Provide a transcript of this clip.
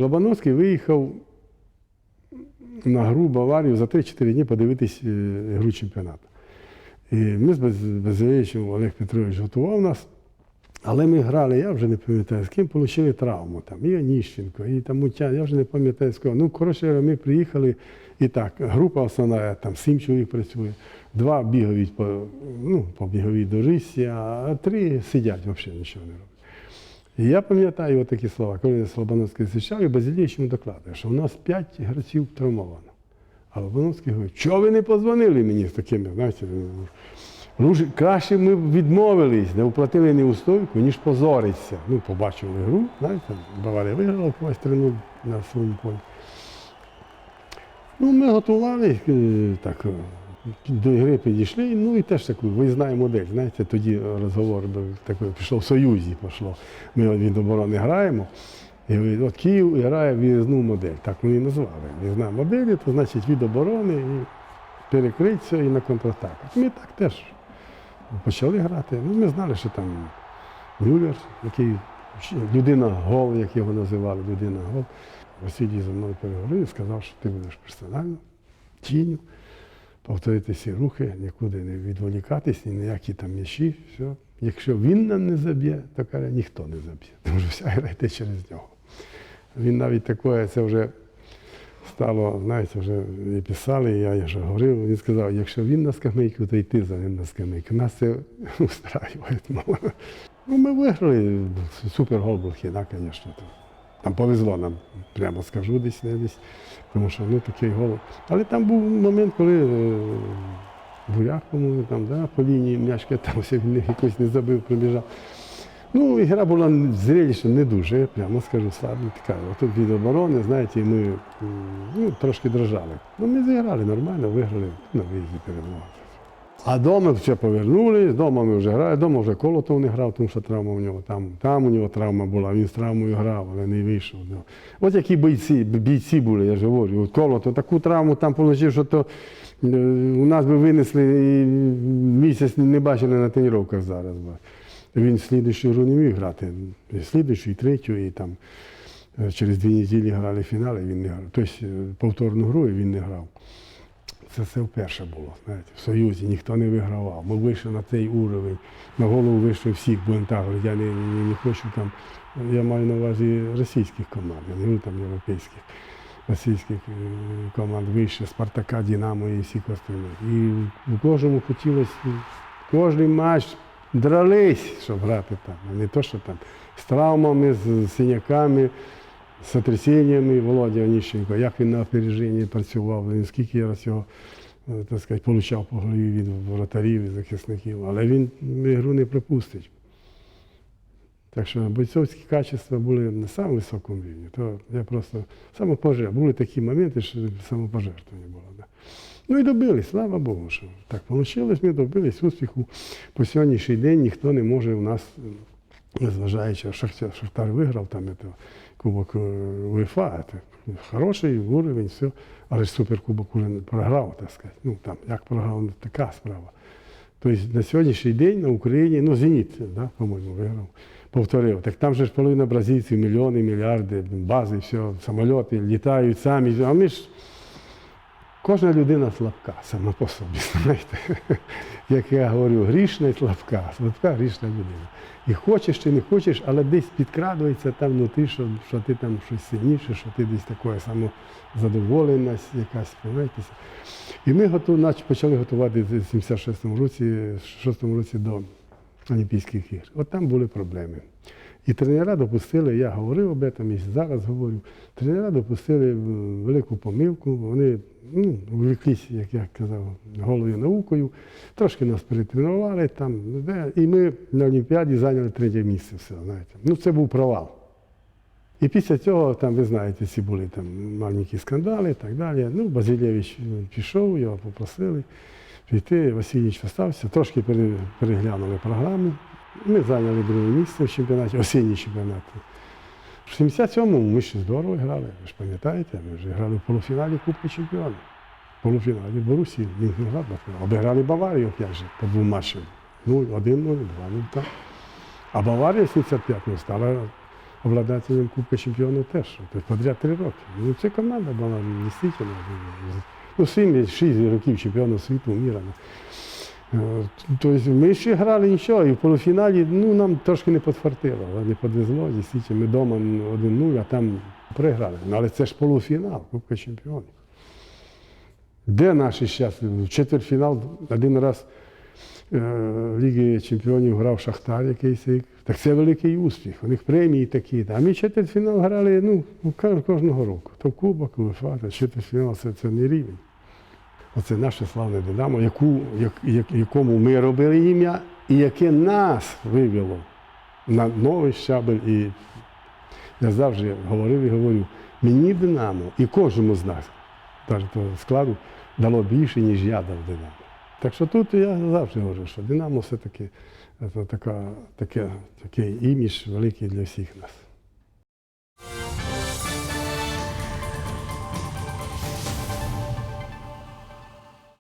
Лобановський виїхав на гру Баварію за 3-4 дні подивитись е, гру чемпіонату. І ми з Без- Безевичем Олег Петрович готував нас. Але ми грали, я вже не пам'ятаю, з ким отримали травму. Там, і Оніщенко, і там Мутян, я вже не пам'ятаю з кого. Ну, коротше, ми приїхали і так, група основна, там сім чоловік працює, два бігають по, ну, по біговій доріжці, а три сидять, взагалі нічого не роблять. І я пам'ятаю такі слова, коли Слобановський зустрічав, і Базилєвич йому докладує, що у нас п'ять гравців травмовано. А Лобановський говорить, чого ви не позвонили мені з такими, знаєте, краще ми відмовились, не оплатили неустойку, ніж позоритися. Ну, побачили гру, знаєте, Баварія виграла когось 3 на своєму полі. Ну, ми готували е, так, до гри підійшли, ну і теж таку виїзна модель. Знаєте, тоді розговор такий, пішов в Союзі, пішло. Ми від оборони граємо. І от Київ грає виїзну модель. Так вони і назвали. Виїзна модель, то значить від оборони і перекрити і на контратаках. Ми так теж почали грати. Ну, ми знали, що там Мюллер, який людина гол, як його називали, людина гол. Василій зі мною переговорив і сказав, що ти будеш персонально, тінню, повторити всі рухи, нікуди не відволікатись, ні ніякі там м'ячі. Все. Якщо він нам не заб'є, то каже, ніхто не заб'є. Тому що вся гра йде через нього. Він навіть такое, це вже стало, знаєте, вже і писали, і я вже говорив. Він сказав, якщо він на скамейку, то й ти за ним на скамейку. Нас це устраює. Ну, ми виграли. Супер гол був хіна, звісно. Там повезло нам, прямо скажу, десь не десь. Тому що ну, такий гол. Але там був момент, коли е, Буряк, по-моєму, там, да, по лінії м'ячка, там ось він якось не забив, пробіжав. Ну, і гра була зрелищна, не дуже, прямо скажу, слабо така. Отут від оборони, знаєте, ми ну, трошки дрожали. Ну, ми зіграли нормально, виграли на виїзді перемогли. А вдома все повернули, вдома ми вже грали, вдома вже Колотов не грав, тому що травма у нього там. Там у нього травма була, він з травмою грав, але не вийшов. От які бійці, бійці були, я ж говорю. От Колотов таку травму там отримав, що то е, у нас би винесли і місяць не бачили на тренуваннях зараз. Він слідуючу гру не міг грати. Слідуючу, і третю, і там е, через дві неділі грали фінали, він не грав. Тобто е, повторну гру і він не грав. Це все вперше було. Знаєте, в Союзі ніхто не вигравав. Ми вийшли на цей уровень. На голову вийшли всіх, так. Я не, не, не хочу там. Я маю на увазі російських команд, не там європейських. Російських е, команд вище, Спартака, Динамо і всіх остальних. І у кожному хотілося кожен матч дрались, щоб грати там. А не то, що там з травмами, з синяками, з сотрясіннями Володя Оніщенко, як він на опереженні працював, скільки я раз його е, так сказати, получав по голові від воротарів і захисників, але він ігру не припустить. Так що бойцовські качества були на самому високому рівні. То я просто самопожертв. Були такі моменти, що самопожертвування було. Ну і добились, слава Богу, що так вийшло. Ми добились успіху. По сьогоднішній день ніхто не може у нас, незважаючи, Шахтар, Шахтар виграв там Кубок е, УЄФА, хороший уровень, все. Але ж суперкубок уже програв, так сказати. Ну там, як програв, ну, така справа. Тобто на сьогоднішній день на Україні, ну Зеніт, да, по-моєму, виграв, повторив. Так там же ж половина бразильців, мільйони, мільярди, бази, все, самоліти літають самі. А ми ж кожна людина слабка сама по собі. знаєте. Як я говорю, грішна і слабка, слабка грішна людина. І хочеш чи не хочеш, але десь підкрадується там внутрі, що, що ти там щось сильніше, що ти десь таке самозадоволеність якась, розумієтеся. І ми готу, нач- почали готувати в 76-му році, 6-му році до Олімпійських ігор. От там були проблеми. І тренера допустили, я говорив об этом і зараз говорю, тренера допустили велику помилку, вони ну, увлеклись, як я казав, голою наукою, трошки нас перетренували там, де, і ми на Олімпіаді зайняли третє місце. Все, знаєте. Ну, це був провал. І після цього, там, ви знаєте, ці були там маленькі скандали і так далі. Ну, Базилєвич е, пішов, його попросили піти, Васильович остався, трошки переглянули програму. Ми зайняли друге місце в чемпіонаті, осінній чемпіонат. В 77-му ми ще здорово грали, ви ж пам'ятаєте, ми вже грали в полуфіналі Кубки Чемпіонів. В полуфіналі Борусі, Мюнхенгладбах. Обіграли Баварію, опять же, по двом матчам. Ну, 1-0, 2-0 там. А Баварія в 75-му стала обладателем Кубка Чемпіонів теж. Тобто подряд три роки. Ну, це команда була дійсно. Ну, сім, шість років чемпіону світу, міра. Тобто ми ще грали нічого, і в полуфіналі ну, нам трошки не підфартило, не підвезло. Дійсно, ми вдома 1-0, а там програли. Ну, але це ж полуфінал, Кубка Чемпіонів. Де наші зараз? В четвертьфінал один раз е, в Лігі Чемпіонів грав Шахтар якийсь. Так це великий успіх. У них премії такі. А ми четвертьфінал грали ну, кожного року. То Кубок, УЄФА, то четвертьфінал це, це не рівень. Оце наше славне Динамо, яку, як, як, якому ми робили ім'я, і яке нас вивело на новий щабель. І я завжди говорив і говорю, мені Динамо і кожному з нас, навіть того складу, дало більше, ніж я дав Динамо. Так що тут я завжди говорю, що Динамо все-таки така, таке, такий імідж великий для всіх нас.